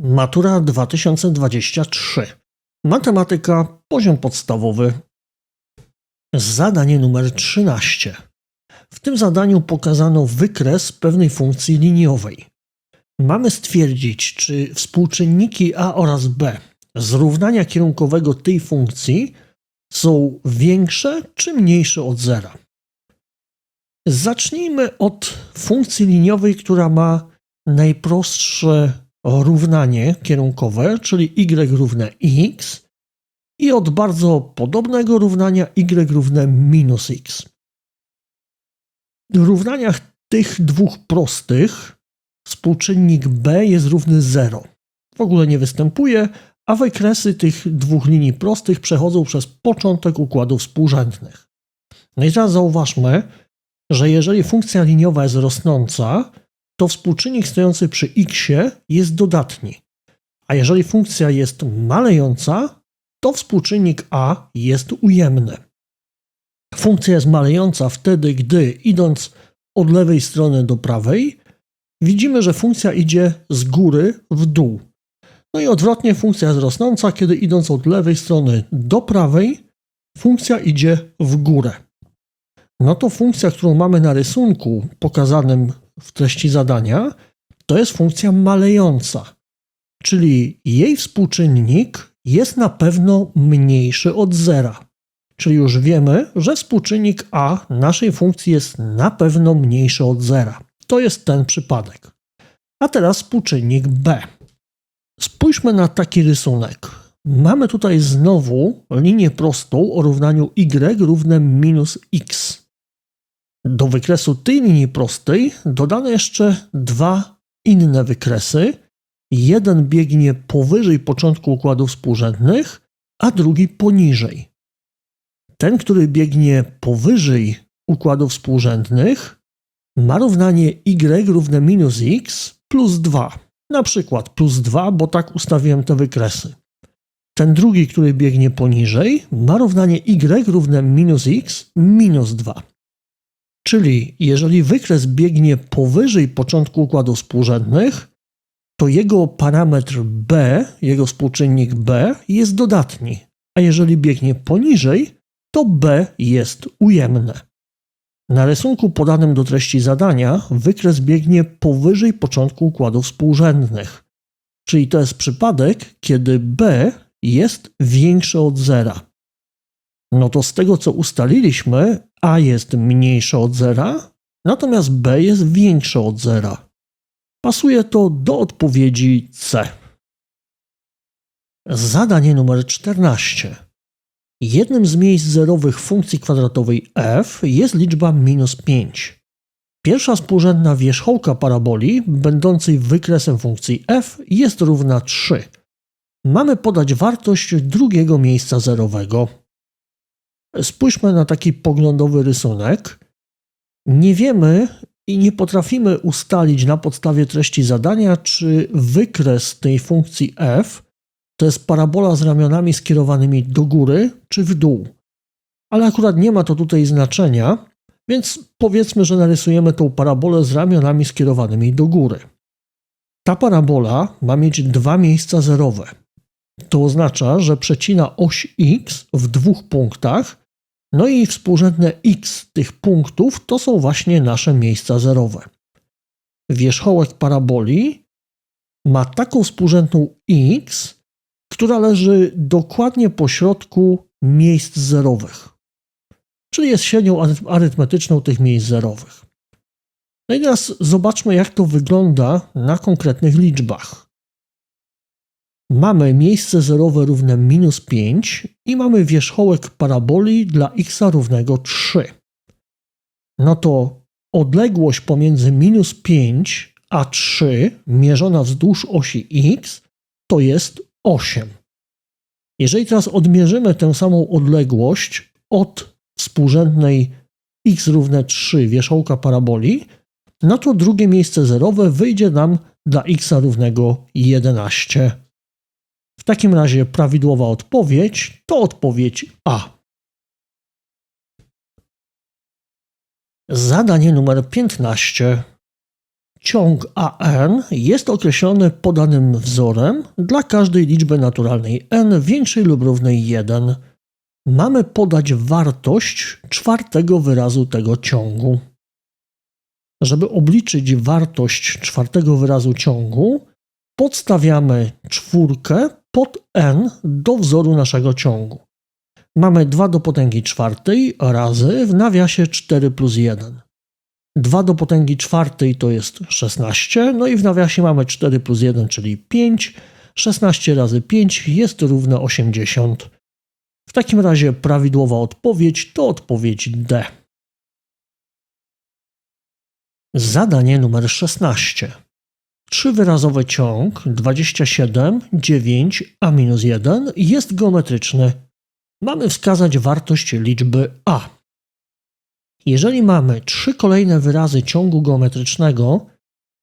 Matura 2023. Matematyka, poziom podstawowy. Zadanie numer 13. W tym zadaniu pokazano wykres pewnej funkcji liniowej. Mamy stwierdzić, czy współczynniki a oraz b z równania kierunkowego tej funkcji są większe czy mniejsze od zera. Zacznijmy od funkcji liniowej, która ma najprostsze równanie kierunkowe, czyli y równe x i od bardzo podobnego równania y równe minus x. W równaniach tych dwóch prostych współczynnik b jest równy 0. W ogóle nie występuje, a wykresy tych dwóch linii prostych przechodzą przez początek układów współrzędnych. No i teraz zauważmy, że jeżeli funkcja liniowa jest rosnąca, to współczynnik stojący przy x jest dodatni. A jeżeli funkcja jest malejąca, to współczynnik a jest ujemny. Funkcja jest malejąca wtedy, gdy idąc od lewej strony do prawej, widzimy, że funkcja idzie z góry w dół. No i odwrotnie funkcja jest rosnąca, kiedy idąc od lewej strony do prawej, funkcja idzie w górę. No to funkcja, którą mamy na rysunku pokazanym w treści zadania, to jest funkcja malejąca, czyli jej współczynnik jest na pewno mniejszy od zera. Czyli już wiemy, że współczynnik a naszej funkcji jest na pewno mniejszy od zera. To jest ten przypadek. A teraz współczynnik b. Spójrzmy na taki rysunek. Mamy tutaj znowu linię prostą o równaniu y równe minus x. Do wykresu tej linii prostej dodano jeszcze dwa inne wykresy. Jeden biegnie powyżej początku układów współrzędnych, a drugi poniżej. Ten, który biegnie powyżej układów współrzędnych, ma równanie y równe minus x plus 2. Na przykład plus 2, bo tak ustawiłem te wykresy. Ten drugi, który biegnie poniżej, ma równanie y równe minus x minus 2. Czyli jeżeli wykres biegnie powyżej początku układów współrzędnych, to jego parametr b, jego współczynnik b jest dodatni, a jeżeli biegnie poniżej, to b jest ujemne. Na rysunku podanym do treści zadania wykres biegnie powyżej początku układów współrzędnych, czyli to jest przypadek, kiedy b jest większe od zera. No to z tego co ustaliliśmy, a jest mniejsze od zera, natomiast b jest większe od zera. Pasuje to do odpowiedzi C. Zadanie numer 14. Jednym z miejsc zerowych funkcji kwadratowej f jest liczba minus 5. Pierwsza współrzędna wierzchołka paraboli, będącej wykresem funkcji f, jest równa 3. Mamy podać wartość drugiego miejsca zerowego. Spójrzmy na taki poglądowy rysunek. Nie wiemy i nie potrafimy ustalić na podstawie treści zadania, czy wykres tej funkcji f to jest parabola z ramionami skierowanymi do góry czy w dół. Ale akurat nie ma to tutaj znaczenia, więc powiedzmy, że narysujemy tą parabolę z ramionami skierowanymi do góry. Ta parabola ma mieć dwa miejsca zerowe. To oznacza, że przecina oś x w dwóch punktach, no i współrzędne x tych punktów to są właśnie nasze miejsca zerowe. Wierzchołek paraboli ma taką współrzędną x, która leży dokładnie po środku miejsc zerowych, czyli jest średnią arytmetyczną tych miejsc zerowych. No i teraz zobaczmy, jak to wygląda na konkretnych liczbach mamy miejsce zerowe równe minus 5 i mamy wierzchołek paraboli dla x równego 3. No to odległość pomiędzy minus 5 a 3 mierzona wzdłuż osi x to jest 8. Jeżeli teraz odmierzymy tę samą odległość od współrzędnej x równe 3 wierzchołka paraboli, no to drugie miejsce zerowe wyjdzie nam dla x równego 11 w takim razie prawidłowa odpowiedź to odpowiedź A. Zadanie numer 15. ciąg AN jest określony podanym wzorem dla każdej liczby naturalnej n większej lub równej 1. Mamy podać wartość czwartego wyrazu tego ciągu. Żeby obliczyć wartość czwartego wyrazu ciągu, podstawiamy czwórkę pod n do wzoru naszego ciągu. Mamy 2 do potęgi czwartej razy w nawiasie 4 plus 1. 2 do potęgi czwartej to jest 16, no i w nawiasie mamy 4 plus 1, czyli 5. 16 razy 5 jest równe 80. W takim razie prawidłowa odpowiedź to odpowiedź D. Zadanie numer 16. Trzywyrazowy ciąg 27, 9, a minus 1 jest geometryczny. Mamy wskazać wartość liczby a. Jeżeli mamy trzy kolejne wyrazy ciągu geometrycznego,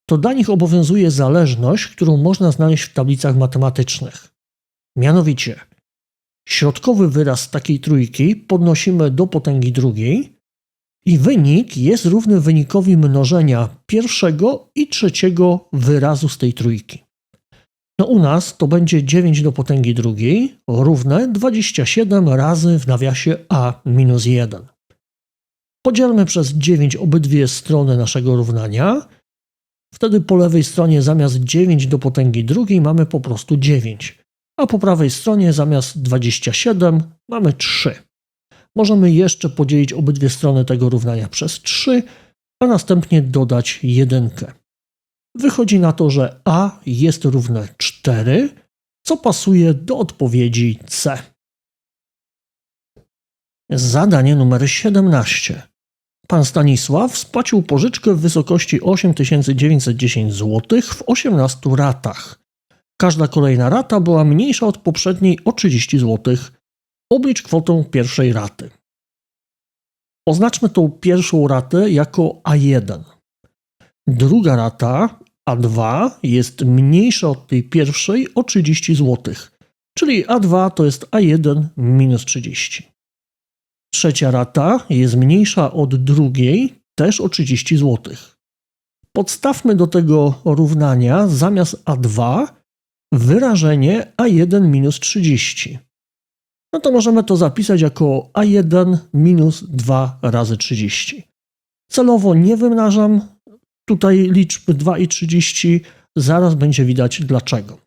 to dla nich obowiązuje zależność, którą można znaleźć w tablicach matematycznych. Mianowicie, środkowy wyraz takiej trójki podnosimy do potęgi drugiej i wynik jest równy wynikowi mnożenia pierwszego i trzeciego wyrazu z tej trójki. No u nas to będzie 9 do potęgi drugiej równe 27 razy w nawiasie a minus 1. Podzielmy przez 9 obydwie strony naszego równania. Wtedy po lewej stronie zamiast 9 do potęgi drugiej mamy po prostu 9, a po prawej stronie zamiast 27 mamy 3. Możemy jeszcze podzielić obydwie strony tego równania przez 3, a następnie dodać jedynkę. Wychodzi na to, że a jest równe 4, co pasuje do odpowiedzi C. Zadanie numer 17. Pan Stanisław spłacił pożyczkę w wysokości 8910 zł w 18 ratach. Każda kolejna rata była mniejsza od poprzedniej o 30 zł. Oblicz kwotę pierwszej raty. Oznaczmy tą pierwszą ratę jako A1. Druga rata, A2, jest mniejsza od tej pierwszej o 30 zł, czyli A2 to jest A1 minus 30. Trzecia rata jest mniejsza od drugiej, też o 30 zł. Podstawmy do tego równania zamiast A2 wyrażenie A1 minus 30. No to możemy to zapisać jako A1 minus 2 razy 30. Celowo nie wymnażam tutaj liczb 2 i 30, zaraz będzie widać dlaczego.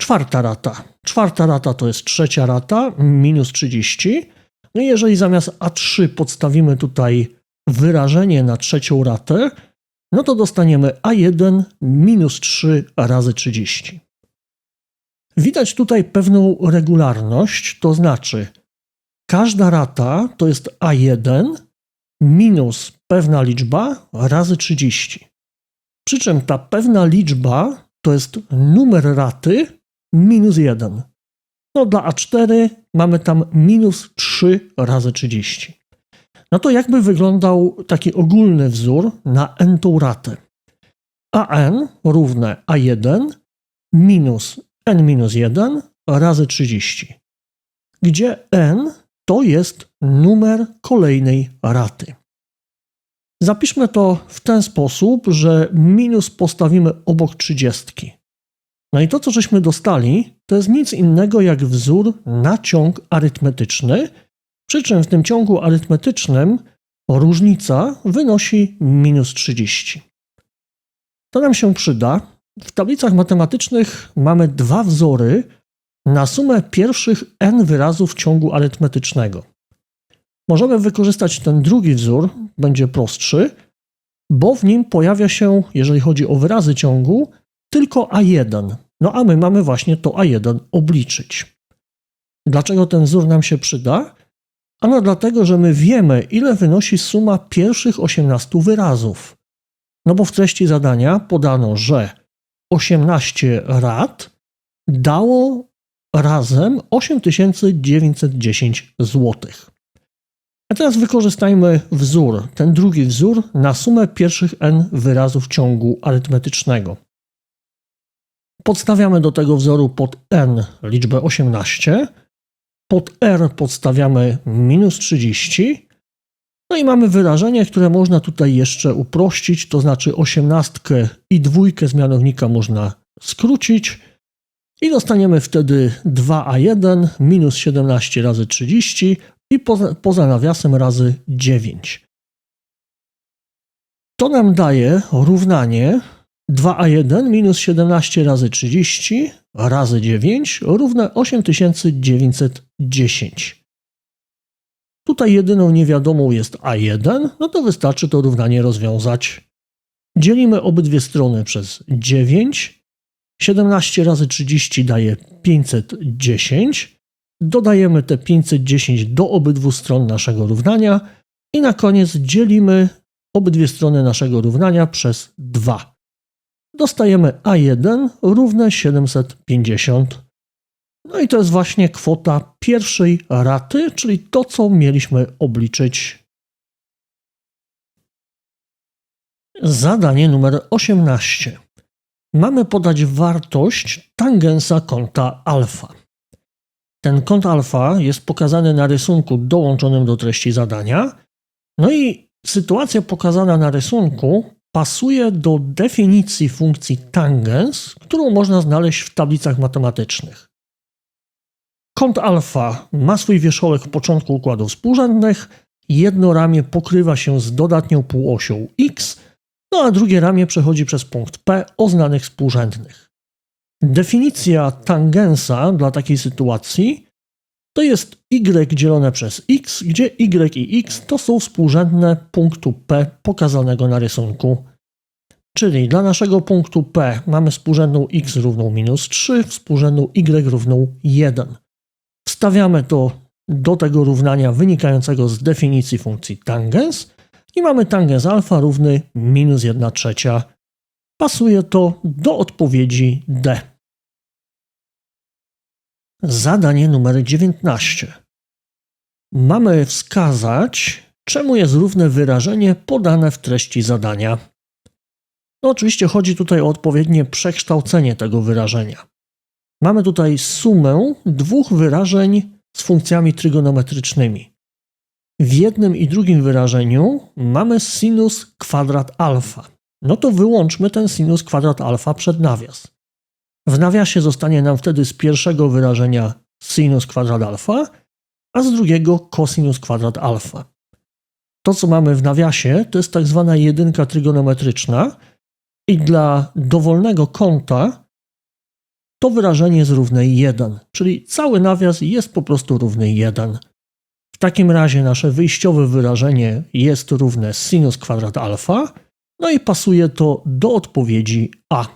Czwarta rata. Czwarta rata to jest trzecia rata minus 30 no i jeżeli zamiast A3 podstawimy tutaj wyrażenie na trzecią ratę, no to dostaniemy A1 minus 3 razy 30. Widać tutaj pewną regularność, to znaczy każda rata to jest A1 minus pewna liczba razy 30. Przy czym ta pewna liczba to jest numer raty minus 1. No dla A4 mamy tam minus 3 razy 30. No to jakby wyglądał taki ogólny wzór na n tą ratę. AN równe A1 minus n minus 1 razy 30, gdzie n to jest numer kolejnej raty. Zapiszmy to w ten sposób, że minus postawimy obok 30. No i to, co żeśmy dostali, to jest nic innego jak wzór na ciąg arytmetyczny, przy czym w tym ciągu arytmetycznym różnica wynosi minus 30. To nam się przyda. W tablicach matematycznych mamy dwa wzory na sumę pierwszych n wyrazów ciągu arytmetycznego. Możemy wykorzystać ten drugi wzór, będzie prostszy, bo w nim pojawia się, jeżeli chodzi o wyrazy ciągu, tylko A1. No a my mamy właśnie to A1 obliczyć. Dlaczego ten wzór nam się przyda? Ano dlatego, że my wiemy, ile wynosi suma pierwszych 18 wyrazów. No bo w treści zadania podano, że 18 rad dało razem 8910 zł. A teraz wykorzystajmy wzór, ten drugi wzór, na sumę pierwszych n wyrazów ciągu arytmetycznego. Podstawiamy do tego wzoru pod n liczbę 18, pod r podstawiamy minus 30, No i mamy wyrażenie, które można tutaj jeszcze uprościć, to znaczy osiemnastkę i dwójkę z mianownika można skrócić i dostaniemy wtedy 2a1 minus 17 razy 30 i poza, poza nawiasem razy 9. To nam daje równanie 2a1 minus 17 razy 30 razy 9 równe 8910. Tutaj jedyną niewiadomą jest a1, no to wystarczy to równanie rozwiązać. Dzielimy obydwie strony przez 9. 17 razy 30 daje 510. Dodajemy te 510 do obydwu stron naszego równania i na koniec dzielimy obydwie strony naszego równania przez 2. Dostajemy A1 równe 750. No i to jest właśnie kwota pierwszej raty, czyli to, co mieliśmy obliczyć. Zadanie numer 18. Mamy podać wartość tangensa kąta alfa. Ten kąt alfa jest pokazany na rysunku dołączonym do treści zadania. No i sytuacja pokazana na rysunku pasuje do definicji funkcji tangens, którą można znaleźć w tablicach matematycznych. Kąt alfa ma swój wierzchołek w początku układów współrzędnych, jedno ramię pokrywa się z dodatnią półosią x, no a drugie ramię przechodzi przez punkt P o znanych współrzędnych. Definicja tangensa dla takiej sytuacji to jest y dzielone przez x, gdzie y i x to są współrzędne punktu P pokazanego na rysunku. Czyli dla naszego punktu P mamy współrzędną x równą minus 3, współrzędną y równą 1. Wstawiamy to do tego równania wynikającego z definicji funkcji tangens i mamy tangens alfa równy minus 1 trzecia. Pasuje to do odpowiedzi D. Zadanie numer 19. Mamy wskazać, czemu jest równe wyrażenie podane w treści zadania. No oczywiście chodzi tutaj o odpowiednie przekształcenie tego wyrażenia. Mamy tutaj sumę dwóch wyrażeń z funkcjami trygonometrycznymi. W jednym i drugim wyrażeniu mamy sinus kwadrat alfa. No to wyłączmy ten sinus kwadrat alfa przed nawias. W nawiasie zostanie nam wtedy z pierwszego wyrażenia sinus kwadrat alfa, a z drugiego cosinus kwadrat alfa. To, co mamy w nawiasie, to jest tak zwana jedynka trygonometryczna i dla dowolnego kąta to wyrażenie jest równe 1, czyli cały nawias jest po prostu równy 1. W takim razie nasze wyjściowe wyrażenie jest równe sinus kwadrat alfa, no i pasuje to do odpowiedzi A.